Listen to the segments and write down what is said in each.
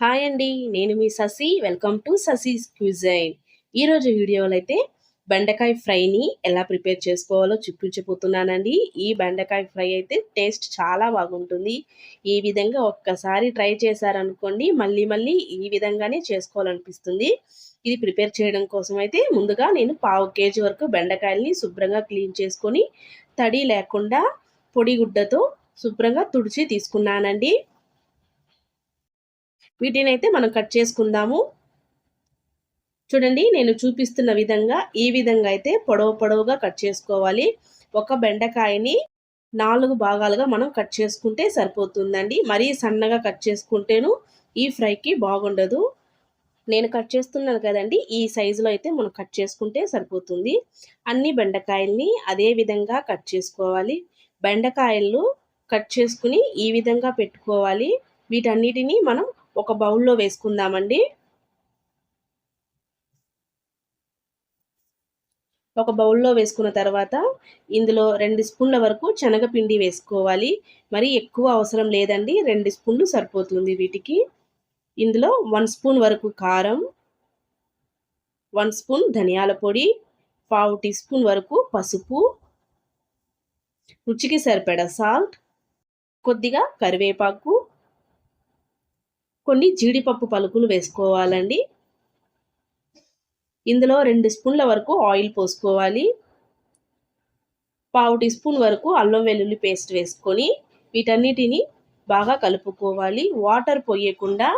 Hi అండి నేను మీ Sasi. Welcome to Sasi's cuisine ఈరోజు వీడియోలో అయితే బెండకాయ ఫ్రైని ఎలా ప్రిపేర్ చేసుకోవాలో చూపించబోతున్నానండి. ఈ బెండకాయ ఫ్రై అయితే టేస్ట్ చాలా బాగుంటుంది. ఈ విధంగా ఒక్కసారి ట్రై చేశారనుకోండి మళ్ళీ మళ్ళీ ఈ విధంగానే చేసుకోవాలనిపిస్తుంది. ఇది ప్రిపేర్ చేయడం కోసం అయితే ముందుగా నేను పావు కేజీ వరకు బెండకాయల్ని శుభ్రంగా క్లీన్ చేసుకొని తడి లేకుండా పొడి గుడ్డతో శుభ్రంగా తుడిచి తీసుకున్నానండి. వీటిని అయితే మనం కట్ చేసుకుందాము. చూడండి నేను చూపిస్తున్న విధంగా ఈ విధంగా అయితే పొడవు పొడవుగా కట్ చేసుకోవాలి. ఒక బెండకాయని నాలుగు భాగాలుగా మనం కట్ చేసుకుంటే సరిపోతుందండి. మరీ సన్నగా కట్ చేసుకుంటేను ఈ ఫ్రైకి బాగుండదు. నేను కట్ చేస్తున్నాను కదండి ఈ సైజులో అయితే మనం కట్ చేసుకుంటే సరిపోతుంది. అన్ని బెండకాయల్ని అదే విధంగా కట్ చేసుకోవాలి. బెండకాయలు కట్ చేసుకుని ఈ విధంగా పెట్టుకోవాలి. వీటన్నిటిని మనం ఒక బౌల్లో వేసుకుందామండి. ఒక బౌల్లో వేసుకున్న తర్వాత ఇందులో రెండు స్పూన్ల వరకు శనగపిండి వేసుకోవాలి. మరి ఎక్కువ అవసరం లేదండి. రెండు స్పూన్లు సరిపోతుంది వీటికి. ఇందులో వన్ స్పూన్ వరకు కారం వన్ స్పూన్ ధనియాల పొడి పావు టీ స్పూన్ వరకు పసుపు రుచికి సరిపడ సాల్ట్ కొద్దిగా కరివేపాకు కొన్ని జీడిపప్పు పలుకులు వేసుకోవాలండి. ఇందులో రెండు స్పూన్ల వరకు ఆయిల్ పోసుకోవాలి. పావు టీ స్పూన్ వరకు అల్లం వెల్లుల్లి పేస్ట్ వేసుకొని వీటన్నిటిని బాగా కలుపుకోవాలి. వాటర్ పోయకుండా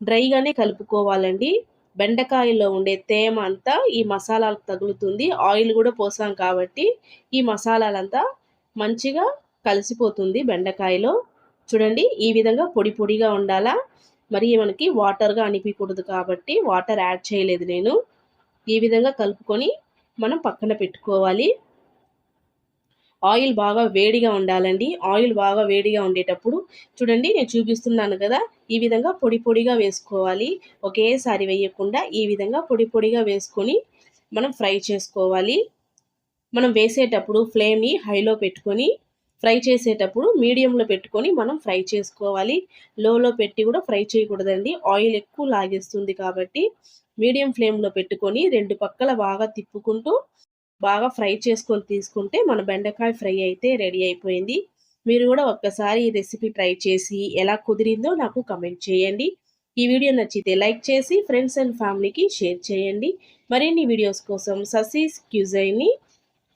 డ్రైగానే కలుపుకోవాలండి. బెండకాయలో ఉండే తేమ అంతా ఈ మసాలాలకు తగులుతుంది. ఆయిల్ కూడా పోసాం కాబట్టి ఈ మసాలాలంతా మంచిగా కలిసిపోతుంది బెండకాయలో. చూడండి ఈ విధంగా పొడి పొడిగా ఉండాలా? మరి మనకి వాటర్గా అనిపించకూడదు కాబట్టి వాటర్ యాడ్ చేయలేదు నేను. ఈ విధంగా కలుపుకొని మనం పక్కన పెట్టుకోవాలి. ఆయిల్ బాగా వేడిగా ఉండాలండి. ఆయిల్ బాగా వేడిగా ఉండేటప్పుడు చూడండి నేను చూపిస్తున్నాను కదా ఈ విధంగా పొడి పొడిగా వేసుకోవాలి. ఒకేసారి వేయకుండా ఈ విధంగా పొడి పొడిగా వేసుకొని మనం ఫ్రై చేసుకోవాలి. మనం వేసేటప్పుడు ఫ్లేమ్ని హైలో పెట్టుకొని ఫ్రై చేసేటప్పుడు మీడియంలో పెట్టుకొని మనం ఫ్రై చేసుకోవాలి. లోలో పెట్టి కూడా ఫ్రై చేయకూడదండి. ఆయిల్ ఎక్కువ లాగేస్తుంది కాబట్టి మీడియం ఫ్లేమ్లో పెట్టుకొని రెండు పక్కల బాగా తిప్పుకుంటూ బాగా ఫ్రై చేసుకొని తీసుకుంటే మన బెండకాయ ఫ్రై అయితే రెడీ అయిపోయింది. మీరు కూడా ఒక్కసారి ఈ రెసిపీ ట్రై చేసి ఎలా కుదిరిందో నాకు కమెంట్ చేయండి. ఈ వీడియో నచ్చితే లైక్ చేసి ఫ్రెండ్స్ అండ్ ఫ్యామిలీకి షేర్ చేయండి. మరిన్ని వీడియోస్ కోసం ససీస్ క్యూజైని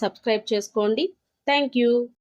సబ్స్క్రైబ్ చేసుకోండి. థ్యాంక్